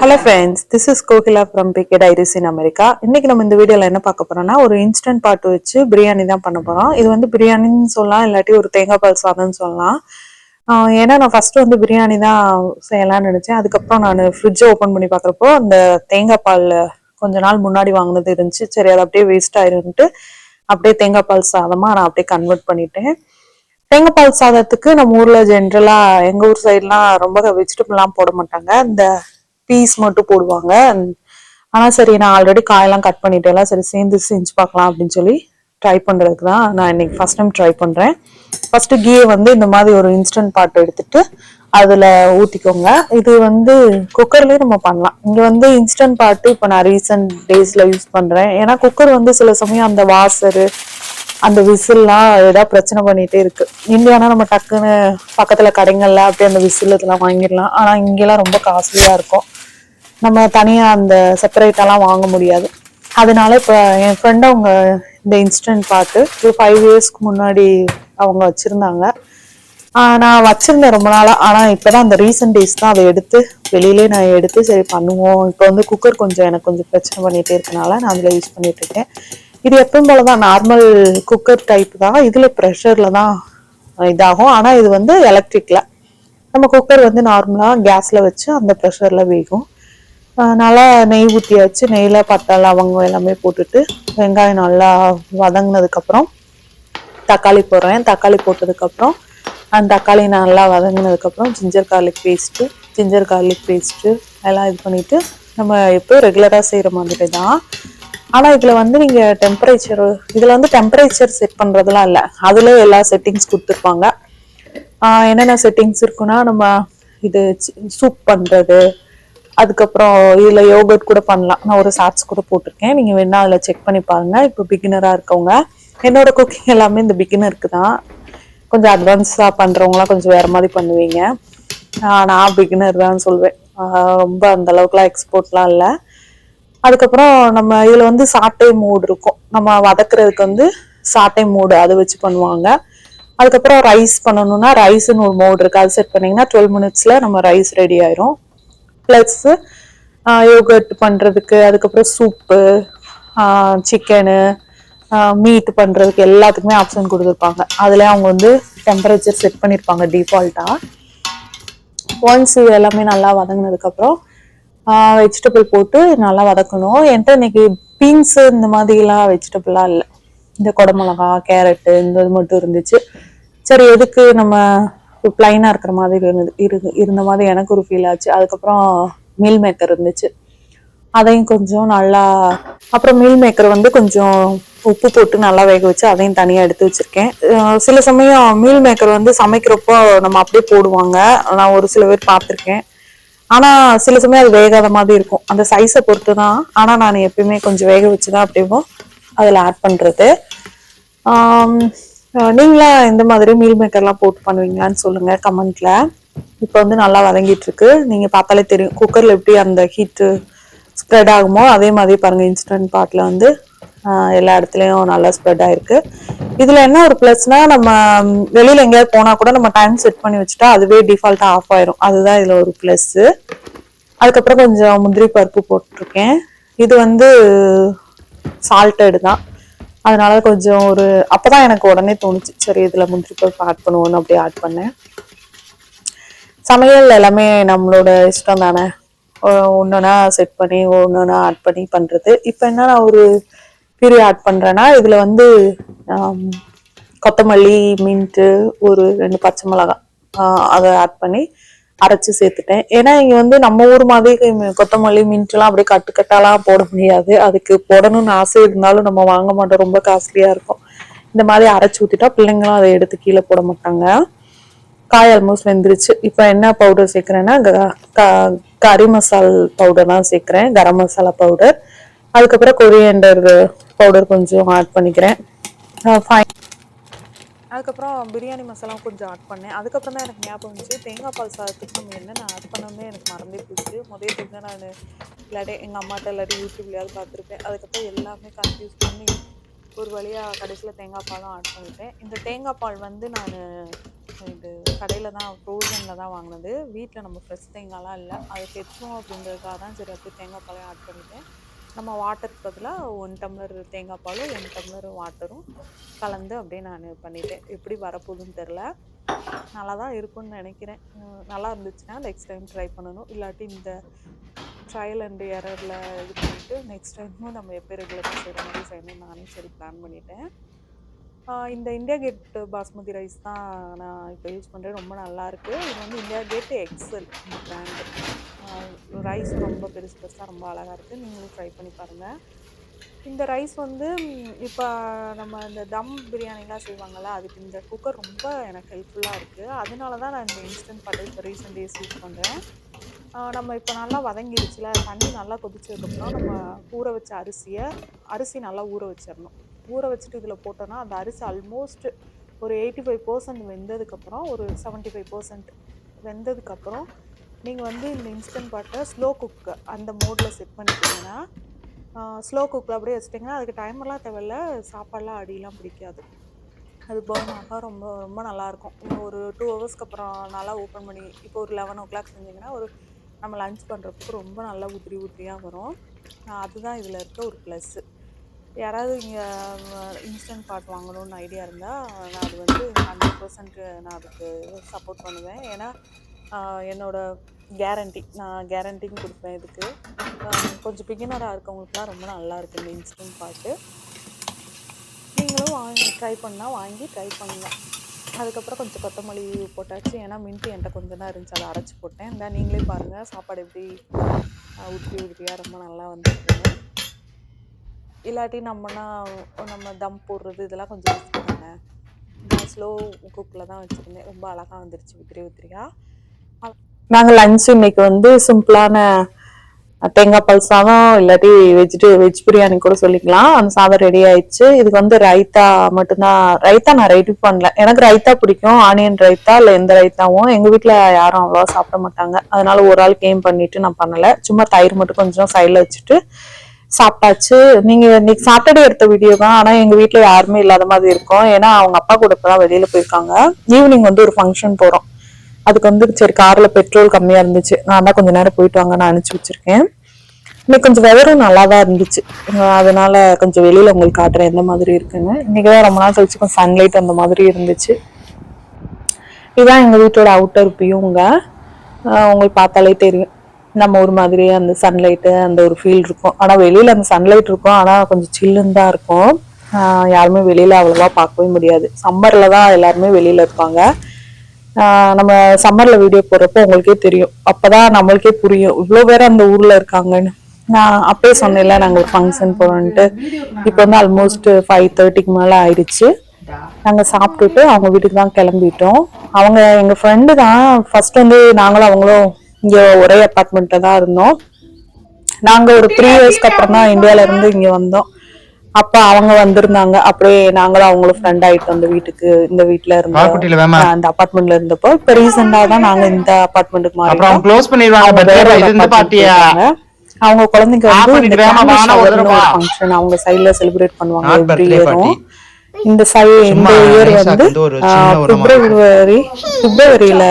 Hello friends this is Kokila from PK dairies in America இன்னைக்கு நம்ம இந்த வீடியோவில் என்ன பார்க்க போறோம்னா ஒரு இன்ஸ்டன்ட் பாட்டு வச்சு பிரியாணி தான் பண்ண போறோம். இது வந்து பிரியாணின்னு சொல்லலாம் இல்லாட்டி ஒரு தேங்காய் பால் சாதம்னு சொல்லலாம். ஏன்னா நான் ஃபர்ஸ்ட் வந்து பிரியாணி தான் செய்யலாம்னு நினைச்சேன். அதுக்கப்புறம் நான் ஃப்ரிட்ஜை ஓப்பன் பண்ணி பார்க்குறப்போ அந்த தேங்காய் பால் கொஞ்ச நாள் முன்னாடி வாங்கினது இருந்துச்சு. சரி அது அப்படியே வேஸ்ட் ஆயிருன்ட்டு அப்படியே தேங்காய் பால் சாதமா நான் அப்படியே கன்வெர்ட் பண்ணிட்டேன். தேங்காய்பால் சாதத்துக்கு நம்ம ஊர்ல ஜென்ரலா எங்க ஊர் சைட்லாம் ரொம்ப வெஜிடபிள்லாம் போட மாட்டாங்க. இந்த பீஸ் மட்டும் போடுவாங்க. ஆனா சரி நான் ஆல்ரெடி காயெல்லாம் கட் பண்ணிட்டேன். சரி சேர்ந்து செஞ்சு பார்க்கலாம் அப்படின்னு சொல்லி ட்ரை பண்றதுக்கு தான் நான் இன்னைக்கு ஃபர்ஸ்ட் டைம் ட்ரை பண்றேன். ஃபர்ஸ்ட் கீயை வந்து இந்த மாதிரி ஒரு இன்ஸ்டன்ட் பாட் எடுத்துட்டு அதுல ஊத்திக்கோங்க. இது வந்து குக்கர்லயே நம்ம பண்ணலாம். இங்க வந்து இன்ஸ்டன்ட் பாட்டு இப்போ நான் ரீசெண்ட் டேஸ்ல யூஸ் பண்றேன். ஏன்னா குக்கர் வந்து சில சமயம் அந்த வாசரு அந்த விசில்லாம் ஏதாவது பிரச்சனை பண்ணிட்டே இருக்கு. இந்தியானா நம்ம டக்குன்னு பக்கத்துல கடைங்கள்ல அப்படியே அந்த விசில் இதெல்லாம் வாங்கிடலாம். ஆனா இங்கெல்லாம் ரொம்ப காஸ்ட்லியா இருக்கும். நம்ம தனியா அந்த செப்பரேட்டெல்லாம் வாங்க முடியாது. அதனால இப்போ என் ஃப்ரெண்ட் அவங்க இந்த இன்ஸ்டன்ட் பார்த்து ஒரு ஃபைவ் இயர்ஸ்க்கு முன்னாடி அவங்க வச்சிருந்தாங்க. நான் வச்சிருந்தேன் ரொம்ப நாளா. ஆனா இப்பதான் அந்த ரீசெண்ட் டேஸ் தான் அதை எடுத்து வெளியிலே நான் எடுத்து சரி பண்ணுவோம். இப்போ வந்து குக்கர் கொஞ்சம் எனக்கு கொஞ்சம் பிரச்சனை பண்ணிட்டே இருக்கனால நான் அதுல யூஸ் பண்ணிட்டு இருக்கேன். இது எப்பவும் போலதான் நார்மல் குக்கர் டைப் தான். இதில் ப்ரெஷரில் தான் இதாகும். ஆனால் இது வந்து எலக்ட்ரிக்கில் நம்ம குக்கர் வந்து நார்மலாக கேஸில் வச்சு அந்த ப்ரெஷரில் வேகும். நல்லா நெய் ஊற்றியாச்சு நெய்யில் பட்டை லவங்கம் எல்லாமே போட்டுட்டு வெங்காயம் நல்லா வதங்கினதுக்கப்புறம் தக்காளி போடுறேன். தக்காளி போட்டதுக்கப்புறம் அந்த தக்காளி நல்லா வதங்கினதுக்கப்புறம் ginger garlic paste ginger garlic paste எல்லாம் இது பண்ணிவிட்டு நம்ம எப்போ ரெகுலராக செய்கிற மாதிரி தான். ஆனால் இதில் வந்து நீங்கள் டெம்பரேச்சர் இதில் வந்து டெம்பரேச்சர் செட் பண்ணுறதுலாம் இல்லை. அதுல எல்லா செட்டிங்ஸ் கொடுத்துருப்பாங்க. என்னென்ன செட்டிங்ஸ் இருக்குன்னா நம்ம இது சூப் பண்ணுறது அதுக்கப்புறம் இதில் யோகர்ட் கூட பண்ணலாம். நான் ஒரு சாட்ஸ் கூட போட்டிருக்கேன். நீங்கள் வேணா அதில் செக் பண்ணி பாருங்க. இப்போ பிகினராக இருக்கவங்க என்னோட குக்கிங் எல்லாமே இந்த பிகினருக்கு தான். கொஞ்சம் அட்வான்ஸாக பண்ணுறவங்களாம் கொஞ்சம் வேறு மாதிரி பண்ணுவீங்க. நான் பிகினர் தான் சொல்வேன். ரொம்ப அந்த அளவுக்குலாம் எக்ஸ்போர்ட்லாம் இல்லை. அதுக்கப்புறம் நம்ம இதில் வந்து சாட்டை மூடு இருக்கும். நம்ம வதக்குறதுக்கு வந்து சாட்டை மூடு அதை வச்சு பண்ணுவாங்க. அதுக்கப்புறம் ரைஸ் பண்ணணும்னா ரைஸ்னு ஒரு மோடு இருக்கு. அது செட் பண்ணீங்கன்னா டுவெல் மினிட்ஸில் நம்ம ரைஸ் ரெடி ஆயிரும். ப்ளஸ்ஸு யோகர்ட் பண்ணுறதுக்கு அதுக்கப்புறம் சூப்பு சிக்கனு மீட் பண்ணுறதுக்கு எல்லாத்துக்குமே ஆப்ஷன் கொடுத்துருப்பாங்க. அதில் அவங்க வந்து டெம்பரேச்சர் செட் பண்ணியிருப்பாங்க டிஃபால்ட்டாக ஒன்ஸ் இது எல்லாமே நல்லா வதங்கினதுக்கப்புறம் வெஜிடபிள் போட்டு நல்லா வதக்கணும். என்கிட்ட இன்னைக்கு பீன்ஸு இந்த மாதிரிலாம் வெஜிடபிளாக இல்லை. இந்த குடமிளகா கேரட்டு இந்த இது மட்டும் இருந்துச்சு. சரி எதுக்கு நம்ம பிளைனாக இருக்கிற மாதிரி இருந்தது இரு இருந்த மாதிரி எனக்கு ஒரு ஃபீல் ஆச்சு. அதுக்கப்புறம் மீல் மேக்கர் இருந்துச்சு. அதையும் கொஞ்சம் நல்லா அப்புறம் மீல் மேக்கர் வந்து கொஞ்சம் உப்பு போட்டு நல்லா வேக வச்சு அதையும் தனியாக எடுத்து வச்சிருக்கேன். சில சமயம் மீல் மேக்கர் வந்து சமைக்கிறப்போ நம்ம அப்படியே போடுவாங்க. நான் ஒரு சில பேர் பார்த்துருக்கேன். ஆனா சில சமயம் அது வேகாத மாதிரி இருக்கும். அந்த சைஸை பொறுத்து தான் ஆனா நான் எப்பயுமே கொஞ்சம் வேக வச்சுதான் தான் அப்படியே அதில் ஆட் பண்றது. நீங்களா இந்த மாதிரி மீல் மேக்கர்லாம் போட்டு பண்ணுவீங்களான்னு சொல்லுங்க கமெண்ட்ல. இப்போ வந்து நல்லா வதங்கிட்டு இருக்கு. நீங்க பார்த்தாலே தெரியும். குக்கர்ல எப்படி அந்த ஹீட்டு ஸ்ப்ரெட் ஆகுமோ அதே மாதிரி பாருங்க இன்ஸ்டன்ட் பாட்ல வந்து எல்லா இடத்துலையும் நல்லா ஸ்ப்ரெட் ஆயிருக்கு. இதுல என்ன ஒரு ப்ளஸ்னால் நம்ம வெளியில் வெளியில எங்கேயாவது போனா கூட நம்ம டைம் செட் பண்ணி வச்சுட்டா அதுவே டிஃபால்ட்டா ஆஃப் ஆயிரும். அதுதான் இதுல ஒரு ப்ளஸ்ஸு அதுக்கப்புறம் கொஞ்சம் முந்திரி பருப்பு போட்டிருக்கேன். இது வந்து சால்ட்டடு தான். அதனால கொஞ்சம் ஒரு அப்பதான் எனக்கு உடனே தோணுச்சு. சரி இதுல முந்திரி பருப்பு ஆட் பண்ணுவோம்னு அப்படியே ஆட் பண்ணேன். சமையல் எல்லாமே நம்மளோட இஷ்டம் தானே. ஒன்றுனா செட் பண்ணி ஒன்றுனா ஆட் பண்ணி பண்ணுறது இப்போ என்ன நான் ஒரு பிரி ஆட் பண்ணுறேன்னா இதில் வந்து கொத்தமல்லி மின்ட்டு ஒரு ரெண்டு பச்சை மிளகாய் அதை ஆட் பண்ணி அரைச்சு சேர்த்துட்டேன். ஏன்னா இங்கே வந்து நம்ம ஊர் மாதிரி கொத்தமல்லி மின்ட்டுலாம் அப்படியே கட்டுக்கட்டாலாம் போட முடியாது. அதுக்கு போடணும்னு ஆசை இருந்தாலும் நம்ம வாங்க மாட்டோம். ரொம்ப காஸ்ட்லியாக இருக்கும். இந்த மாதிரி அரைச்சி ஊற்றிட்டா பிள்ளைங்களும் அதை எடுத்து கீழே போட மாட்டாங்க. காய் ஆல்மோஸ்ட் வெந்துருச்சு. இப்போ என்ன பவுடர் சேர்க்குறேன்னா க- கறி மசால் பவுடர் தான் சேர்க்குறேன். கரம் மசாலா பவுடர் அதுக்கப்புறம் கொரியண்டர் பவுடர் கொஞ்சம் ஆட் பண்ணிக்கிறேன். ஃபைன் அதுக்கப்புறம் பிரியாணி மசாலா கொஞ்சம் ஆட் பண்ணேன். அதுக்கப்புறம் தான் எனக்கு ஞாபகம் வந்துச்சு தேங்காய் பால் சாதத்துக்கு நம்ம என்னென்ன ஆட் பண்ணணும்னு எனக்கு மறந்தே போச்சு. முதல் டைம் தான் நான் இல்லாட்டி எங்கள் அம்மாட்ட இல்லாட்டி யூடியூப்லையாவது பார்த்துருப்பேன். அதுக்கப்புறம் எல்லாமே கன்ஃபியூஸ் பண்ணி ஒரு வழியாக கடைசியில் தேங்காய் பாலும் ஆட் பண்ணிட்டேன். இந்த தேங்காய் பால் வந்து நான் இது கடையில் தான் ஃப்ரோசனில் தான் வாங்கினது. வீட்டில் நம்ம ஃப்ரெஷ் தேங்காய்லாம் இல்லை. அது கெட்டும் அப்படின்றதுக்காக தான் சரி அப்படியே தேங்காய் பாலையும் ஆட் பண்ணிட்டேன். நம்ம வாட்டருக்கு பதிலாக ஒன் டம்ளர் தேங்காய் பாலும் ஒன் டம்ளர் வாட்டரும் கலந்து அப்படியே நான் பண்ணிட்டேன். எப்படி வரப்போகுதுன்னு தெரில நல்லா தான் இருக்கும்னு நினைக்கிறேன். நல்லா இருந்துச்சுன்னா நெக்ஸ்ட் டைம் ட்ரை பண்ணணும். இல்லாட்டி இந்த ட்ரையல் அண்ட் எரரில் இது பண்ணிவிட்டு நெக்ஸ்ட் டைமும் நம்ம எப்போ ரெகுலராக செய்கிற மாதிரி செய்யணும் நானே சரி பிளான் பண்ணிட்டேன். இந்த இந்தியா கேட் பாஸ்மதி ரைஸ் தான் நான் இப்போ யூஸ் பண்ணுறேன் ரொம்ப நல்லாயிருக்கு இது வந்து இந்தியா கேட் எக்ஸல் இந்த பிராண்டு ரைஸ் ரொம்ப பெருசு பெருசாக ரொம்ப அழகாக இருக்குது நீங்களும் ட்ரை பண்ணி பாருங்கள் இந்த ரைஸ் வந்து இப்போ நம்ம இந்த தம் பிரியாணிலாம் செய்வாங்கள்ல அதுக்கு இந்த குக்கர் ரொம்ப எனக்கு ஹெல்ப்ஃபுல்லாக இருக்குது அதனால தான் நான் இந்த இன்ஸ்டன்ட் பாட்டு இப்போ ரீசெண்ட் டேஸ் யூஸ் பண்ணுறேன் நம்ம இப்போ நல்லா வதங்கிடுச்சுல தண்ணி நல்லா கொதிச்சதுக்கப்புறம் நம்ம ஊற வச்ச அரிசியை அரிசி நல்லா ஊற வச்சிடணும் ஊற வச்சுட்டு இதில் போட்டோன்னா அந்த அரிசி ஆல்மோஸ்ட் ஒரு எயிட்டி ஃபைவ் பர்சன்ட் வெந்ததுக்கப்புறம் ஒரு செவன்ட்டி ஃபைவ் பர்சன்ட் வெந்ததுக்கப்புறம் நீங்கள் வந்து இந்த இன்ஸ்டன்ட் பாட்டை ஸ்லோ குக்கு அந்த மோடில் செட் பண்ணிட்டீங்கன்னா ஸ்லோ குக்கில் அப்படியே வச்சிட்டிங்கன்னா அதுக்கு டைமெல்லாம் தேவையில்ல சாப்பாடெலாம் அடியெலாம் பிடிக்காது. அது பர்ன் ஆக ரொம்ப ரொம்ப நல்லாயிருக்கும். ஒரு டூ ஹவர்ஸ்க்கு அப்புறம் நல்லா ஓப்பன் பண்ணி இப்போ ஒரு லெவன் ஓ கிளாக் செஞ்சிங்கன்னா ஒரு நம்ம லன்ச் பண்ணுறதுக்கு ரொம்ப நல்லா உதிரி உதிரியாக வரும். அதுதான் இதில் இருக்க ஒரு ப்ளஸ்ஸு யாராவது இங்கே இன்ஸ்டன்ட் பாட் வாங்கணும்னு ஐடியா இருந்தால் நான் அது வந்து ஹண்ட்ரட் பர்சன்ட்டு நான் அதுக்கு சப்போர்ட் பண்ணுவேன். ஏன்னா என்னோடய என்னோட கேரண்டி நான் கேரண்டியும் கொடுப்பேன் இதுக்கு. கொஞ்சம் பிகினராக இருக்கவங்களுக்குலாம் ரொம்ப நல்லா இருக்கு இந்த இன்ஸ்டன்ட் பாட்டு நீங்களும் வாங்கி ட்ரை பண்ணால் வாங்கி ட்ரை பண்ணலாம். அதுக்கப்புறம் கொஞ்சம் கொத்தமல்லி போட்டாச்சு. ஏன்னா மின்ட்டு என்கிட்ட கொஞ்சம் தான் இருந்துச்சு. அதை அரைச்சி போட்டேன். இந்த நீங்களே பாருங்கள் சாப்பாடு எப்படி உருட்டி உருட்டியாக ரொம்ப நல்லா வந்துருக்குங்க இல்லாட்டி நம்மனா நம்ம தம் போடுறது இதெல்லாம் கொஞ்சம் யூஸ் பண்ணுங்க நான் ஸ்லோ குக்கில் தான் வச்சுருந்தேன். ரொம்ப அழகாக வந்துருச்சு உதிரி உதிரியாக நாங்கள் லஞ்ச் இன்னைக்கு வந்து சிம்பிளான தேங்காய் பால் சாதம் இல்லாட்டி வெஜிடே வெஜ் பிரியாணி கூட சொல்லிக்கலாம். அந்த சாதம் ரெடி ஆயிடுச்சு. இதுக்கு வந்து ரைத்தா மட்டும்தான் ரைத்தா நான் ரெடி பண்ணல. எனக்கு ரைத்தா பிடிக்கும். ஆனியன் ரைத்தா இல்லை எந்த ரைத்தாவும். எங்கள் வீட்டில் யாரும் அவ்வளோவா சாப்பிட மாட்டாங்க. அதனால ஒரு ஆள் கேம் பண்ணிட்டு நான் பண்ணலை. சும்மா தயிர் மட்டும் கொஞ்சம் சைடில் வச்சுட்டு சாப்பிட்டாச்சு. நீங்க இன்னைக்கு சாட்டர்டே எடுத்த வீடியோ தான் ஆனா எங்க வீட்டுல யாருமே இல்லாத மாதிரி இருக்கும். ஏன்னா அவங்க அப்பா கூட இப்பதான் வெளியில போயிருக்காங்க. ஈவினிங் வந்து ஒரு ஃபங்க்ஷன் போறோம். அதுக்கு வந்து சரி கார்ல பெட்ரோல் கம்மியா இருந்துச்சு. நான் தான் கொஞ்ச நேரம் போயிட்டு வாங்க நான் அனுப்பிச்சு வச்சிருக்கேன். இன்னைக்கு கொஞ்சம் வெதரும் நல்லா தான் இருந்துச்சு. அதனால கொஞ்சம் வெளியில உங்களுக்கு காட்டுறேன் எந்த மாதிரி இருக்குன்னு. இன்னைக்கு தான் ரொம்ப நாள் கழிச்சு கொஞ்சம் சன்லைட் அந்த மாதிரி இருந்துச்சு. இதுதான் எங்க வீட்டோட அவுட்டர் வியூங்க உங்களுக்கு பார்த்தாலே தெரியும். நம்ம ஒரு மாதிரியே அந்த சன்லைட்டு அந்த ஒரு ஃபீல் இருக்கும். ஆனால் வெளியில் அந்த சன்லைட் இருக்கும். ஆனால் கொஞ்சம் சில்லுன்னு தான் இருக்கும். யாருமே வெளியில் அவ்வளோவா பார்க்கவே முடியாது. சம்மரில் தான் எல்லாருமே வெளியில் இருப்பாங்க. நம்ம சம்மரில் வீடியோ போடுறப்போ உங்களுக்கே தெரியும். அப்போ தான் நம்மளுக்கே புரியும். இவ்வளோ பேர் அந்த ஊரில் இருக்காங்கன்னு. நான் அப்பயே சொன்னேன்ல நாங்கள் ஒரு ஃபங்க்ஷன் போகணுன்ட்டு இப்போ வந்து ஆல்மோஸ்ட் ஃபைவ் தேர்ட்டிக்கு மேலே ஆயிடுச்சு. நாங்கள் சாப்பிட்டுட்டு அவங்க வீட்டுக்கு தான் கிளம்பிட்டோம். அவங்க எங்கள் ஃப்ரெண்டு தான் ஃபர்ஸ்ட் வந்து நாங்களும் அவங்களும் இங்க ஒரே அப்பார்ட்மெண்ட்ல தான் இருந்தோம். நாங்க ஒரு த்ரீ இயர்ஸ்க்கு அப்புறம் தான் இந்தியால இருந்து இங்க வந்தோம். அப்ப அவங்க வந்திருந்தாங்க. அப்படியே நாங்களும் அவங்களும் ஃப்ரெண்ட் ஆயிட்டோம் அந்த வீட்டுக்கு இந்த வீட்ல வேமா. இருந்தோம் அந்த அபார்ட்மெண்ட்ல இருந்தப்போ இப்ப ரீசெண்டா தான் நாங்க இந்த அபார்ட்மெண்ட்டுக்கு மாறி அப்புறம் க்ளோஸ் பண்ணிடுவாங்க. அவங்க குழந்தைங்க வந்து. ஃபங்க்ஷன் அவங்க சைடுல செலிப்ரேட் பண்ணுவாங்க எவ்ரி இயரும். இந்த சை இந்த இயர் வந்து பிப்ரவரி பிப்ரவரியில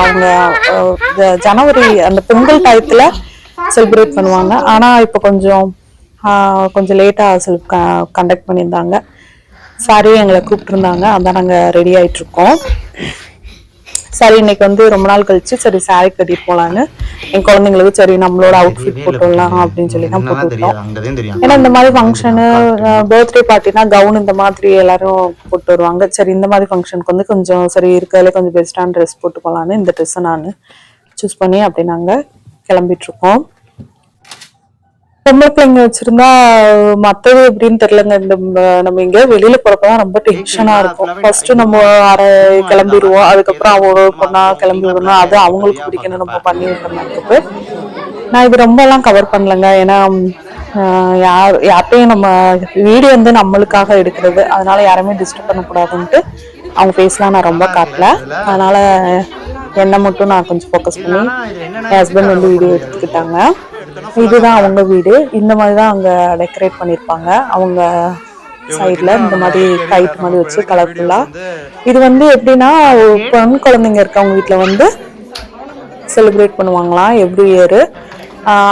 அவங்க ஜனவரி அந்த பொங்கல் டயத்துல செலிப்ரேட் பண்ணுவாங்க. ஆனா இப்ப கொஞ்சம் கொஞ்சம் லேட்டா செல் கண்டக்ட் பண்ணியிருந்தாங்க. சாரி எங்களை கூப்பிட்டுருந்தாங்க. அதான் நாங்க ரெடி ஆயிட்டு இருக்கோம் சரி இன்னைக்கு வந்து ரொம்ப நாள் கழிச்சு சரி சாரி கட்டிட்டு போலான்னு. என் குழந்தைங்களுக்கு சரி நம்மளோட அவுட்ஃபிட் போட்டுடலாம் அப்படின்னு சொல்லி தான் தெரியும். ஏன்னா இந்த மாதிரி ஃபங்க்ஷனு பர்த்டே பார்ட்டினா கவுன் இந்த மாதிரி எல்லாரும் போட்டு வருவாங்க. சரி இந்த மாதிரி ஃபங்க்ஷனுக்கு வந்து கொஞ்சம் சரி இருக்கிறதுல கொஞ்சம் பெஸ்டான ட்ரெஸ் போட்டு போகலான்னு இந்த ட்ரெஸ்ஸை நான் சூஸ் பண்ணி அப்படி நாங்கள் கிளம்பிட்டு இருக்கோம். பொம்பளை பிள்ளைங்க வச்சிருந்தா மத்தது எப்படின்னு தெரியலங்க. இந்த நம்ம எங்க வெளியில போறப்பதான் ரொம்ப டென்ஷனா இருக்கும். ஃபர்ஸ்ட் நம்ம அரை கிளம்பிடுவோம். அதுக்கப்புறம் அவங்க பொண்ணா கிளம்பி விடணும் அது அவங்களுக்கு பிடிக்கணும் நம்ம பண்ணி இருக்கு நான் இது ரொம்ப எல்லாம் கவர் பண்ணலங்க. ஏன்னா யார் யார்ட்டையும் நம்ம வீடியோ வந்து நம்மளுக்காக எடுக்கிறது. அதனால யாருமே டிஸ்டர்ப் பண்ணக்கூடாதுன்ட்டு அவங்க ஃபேஸ்லாம் நான் ரொம்ப காட்டல. அதனால என்னை மட்டும் நான் கொஞ்சம் ஃபோக்கஸ் பண்ணி என் ஹஸ்பண்ட் வந்து வீடியோ எடுத்துக்கிட்டாங்க. இதுதான் அவங்க வீடு. இந்த மாதிரி தான் அங்கே டெக்கரேட் பண்ணியிருப்பாங்க அவங்க சைடுல இந்த மாதிரி கைட் மாதிரி வச்சு கலர்ஃபுல்லா இது வந்து எப்படின்னா பெண் குழந்தைங்க இருக்கவங்க வீட்ல வந்து செலிப்ரேட் பண்ணுவாங்களாம் எவ்ரி இயர்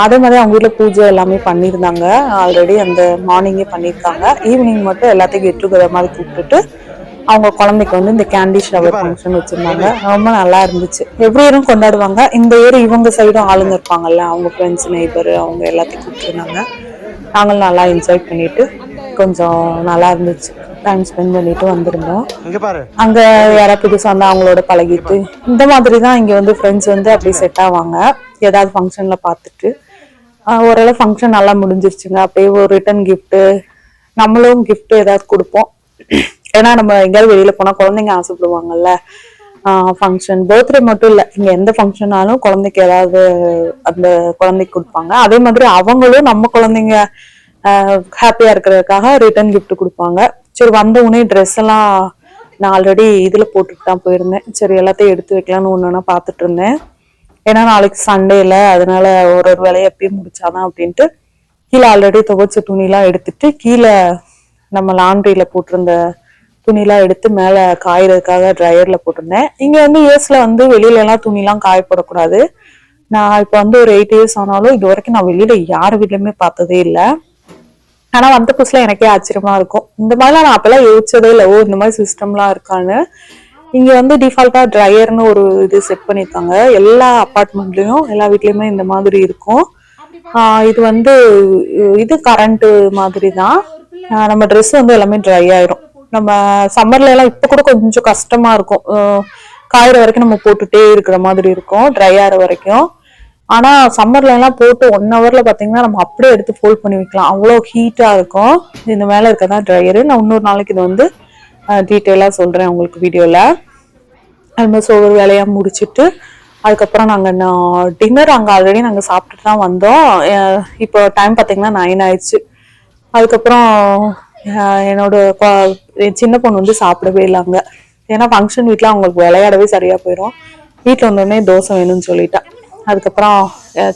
அதே மாதிரி அவங்க வீட்டில் பூஜை எல்லாமே பண்ணியிருந்தாங்க. ஆல்ரெடி அந்த மார்னிங்கே பண்ணியிருக்காங்க. ஈவினிங் மட்டும் எல்லாத்தையும் கெட் டுகெதர் மாதிரி கூப்பிட்டுட்டு அவங்க குழந்தைக்கு வந்து இந்த கேண்டி ஷவர் ஃபங்க்ஷன் வச்சிருந்தாங்க. ரொம்ப நல்லா இருந்துச்சு. எவ்ரி இயரும் கொண்டாடுவாங்க. இந்த இயர் இவங்க சைடும் ஆளுங்க இருப்பாங்கல்ல அவங்க ஃப்ரெண்ட்ஸ் நெய்பர் அவங்க எல்லாத்தையும் கூப்பிட்டுருந்தாங்க. நாங்களும் நல்லா என்ஜாய் பண்ணிட்டு கொஞ்சம் நல்லா இருந்துச்சு. டைம் ஸ்பெண்ட் பண்ணிட்டு வந்திருந்தோம். அங்க யாராவது புதுசா இருந்தா அவங்களோட பழகிட்டு. இந்த மாதிரி தான் இங்க வந்து ஃப்ரெண்ட்ஸ் வந்து அப்படியே செட் ஆவாங்க. ஏதாவது ஃபங்க்ஷன்ல பார்த்துட்டு. ஓரளவு ஃபங்க்ஷன் நல்லா முடிஞ்சிருச்சுங்க. அப்படியே ஒரு ரிட்டர்ன் gift நம்மளும் gift ஏதாவது கொடுப்போம். ஏன்னா நம்ம எங்கேயாவது வெளியில போனா குழந்தைங்க ஆசைப்படுவாங்கல்ல. ஃபங்க்ஷன் பர்த்டே மட்டும் இல்ல. இங்க எந்த ஃபங்க்ஷனாலும் குழந்தைக்கு ஏதாவது அந்த குழந்தைக்கு கொடுப்பாங்க. அதே மாதிரி அவங்களும் நம்ம குழந்தைங்க ஹாப்பியா இருக்கிறதுக்காக ரிட்டர்ன் கிஃப்ட் கொடுப்பாங்க. சரி வந்த உடனே ட்ரெஸ் எல்லாம் நான் ஆல்ரெடி இதுல போட்டுட்டு தான் போயிருந்தேன். சரி எல்லாத்தையும் எடுத்து வைக்கலாம்னு ஒன்று ஒன்றா பார்த்துட்டு இருந்தேன். ஏன்னா நாளைக்கு சண்டேல அதனால ஒரு ஒரு வேலையை எப்பயும் முடிச்சாதான் அப்படின்ட்டு கீழே ஆல்ரெடி துவைச்ச துணிலாம் எடுத்துட்டு கீழே நம்ம லாண்ட்ரியில போட்டிருந்த துணிலாம் எடுத்து மேல காயறதுக்காக ட்ரையர்ல போட்டிருந்தேன். இங்க வந்து இயர்ஸ்ல வந்து வெளியில எல்லாம் துணிலாம் காய போடக்கூடாது. நான் இப்போ வந்து ஒரு எயிட் இயர்ஸ் ஆனாலும் இது வரைக்கும் நான் வெளியில யார் வீட்லயுமே பார்த்ததே இல்லை. ஆனா வந்த புதுசுல எனக்கே ஆச்சரியமா இருக்கும். இந்த மாதிரிலாம் நான் அப்பெல்லாம் யோசிச்சதே இல்லை. ஓ இந்த மாதிரி சிஸ்டம்லாம் இருக்கான்னு. இங்க வந்து டிஃபால்ட்டா ட்ரையர்னு ஒரு இது செட் பண்ணியிருக்காங்க. எல்லா அப்பார்ட்மெண்ட்லயும் எல்லா வீட்லயுமே இந்த மாதிரி இருக்கும். இது வந்து இது கரண்ட் மாதிரி தான். நம்ம ட்ரெஸ் வந்து எல்லாமே ட்ரை ஆயிரும். நம்ம சம்மர்ல எல்லாம் இப்ப கூட கொஞ்சம் கஷ்டமா இருக்கும். காயிற வரைக்கும் நம்ம போட்டுட்டே இருக்கிற மாதிரி இருக்கும் ட்ரை ஆகிற வரைக்கும். ஆனா சம்மர்ல எல்லாம் போட்டு ஒன் ஹவர்ல பாத்தீங்கன்னா நம்ம அப்படியே எடுத்து ஃபோல்ட் பண்ணி வைக்கலாம். அவ்வளோ ஹீட்டா இருக்கும். இந்த மேல இருக்கதா ட்ரையரு நான் இன்னொரு நாளைக்கு இது வந்து டீட்டெயிலா சொல்றேன் உங்களுக்கு வீடியோல அது மாதிரி ஒவ்வொரு வேலையா முடிச்சிட்டு அதுக்கப்புறம் நாங்க டின்னர் அங்க ஆல்ரெடி நாங்க சாப்பிட்டுட்டு தான் வந்தோம் இப்போ டைம் பாத்தீங்கன்னா நைன் ஆயிடுச்சு. அதுக்கப்புறம் என்னோட சின்ன பொண்ணு வந்து சாப்பிடவே இல்லைங்க ஏன்னா ஃபங்க்ஷன் வீட்டில் அவங்களுக்கு விளையாடவே சரியாக போயிடும் வீட்டில் வந்தோடனே தோசை வேணும்னு சொல்லிட்டா. அதுக்கப்புறம்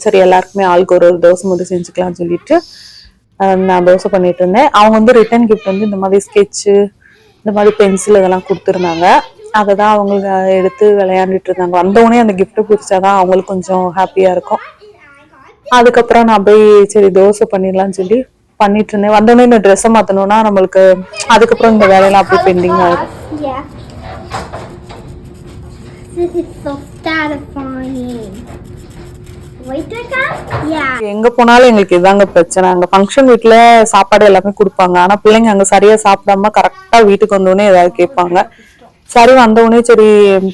சரி எல்லாருக்குமே ஆளுக்கு ஒரு ஒரு தோசை மட்டும் செஞ்சுக்கலாம்னு சொல்லிட்டு நான் தோசை பண்ணிட்டு இருந்தேன். அவங்க வந்து ரிட்டர்ன் கிஃப்ட் வந்து இந்த மாதிரி ஸ்கெட்சு இந்த மாதிரி பென்சில் இதெல்லாம் கொடுத்துருந்தாங்க. அதை தான் அவங்களுக்கு எடுத்து விளையாண்டுட்டு இருந்தாங்க. வந்தவொடனே அந்த gift பிடிச்சாதான் அவங்களுக்கு கொஞ்சம் ஹாப்பியாக இருக்கும். அதுக்கப்புறம் நான் போய் சரி தோசை பண்ணிடலாம்னு சொல்லி பண்ணிட்டு இருந்தேன் வந்தோடனே இந்த ட்ரெஸ்ஸை மாற்றணும்னா நம்மளுக்கு அதுக்கப்புறம் இந்த வேலையெல்லாம் அப்படி பெண்டிங் ஆகும் எங்க போனாலும் எங்களுக்கு இதாங்க பிரச்சனை. அங்க ஃபங்க்ஷன் வீட்டுல சாப்பாடு எல்லாமே கொடுப்பாங்க. ஆனா பிள்ளைங்க அங்க சரியா சாப்பிடாம கரெக்டா வீட்டுக்கு வந்தோடனே ஏதாவது கேட்பாங்க. சரி வந்தவுடனே சரி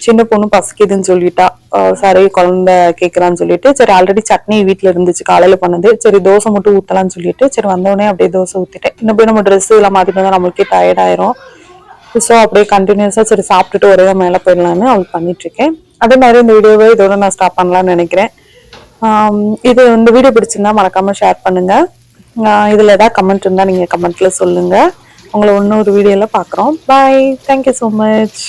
சின்ன பொண்ணு பசிக்குதுன்னு சொல்லிட்டா. சரி குழந்த கேக்குறான்னு சொல்லிட்டு சரி ஆல்ரெடி சட்னி வீட்டில் இருந்துச்சு காலையில பண்ணது. சரி தோசை மட்டும் ஊத்தலாம்னு சொல்லிட்டு சரி வந்தவுடனே அப்படியே தோசை ஊத்திட்டேன். இன்னும் போய் நம்ம ட்ரெஸ் எல்லாம் மாத்திட்டு வந்தா நம்மளுக்கே டயர்ட் ஆயிரும். ஸோ அப்படியே கண்டினியூஸா சரி சாப்பிட்டுட்டு ஒரே மேலே போயிடலான்னு அவள் பண்ணிட்டு இருக்கேன் அதே மாதிரி இந்த வீடியோவை இதோட நான் ஸ்டாப் பண்ணலாம்னு நினைக்கிறேன். இது இந்த வீடியோ பிடிச்சிருந்தா மறக்காம ஷேர் பண்ணுங்க. இதில் இதுல ஏதாவது கமெண்ட் இருந்தா நீங்க கமெண்ட்ல சொல்லுங்க. உங்களை இன்னொரு வீடியோல பார்க்குறோம். Bye thank you so much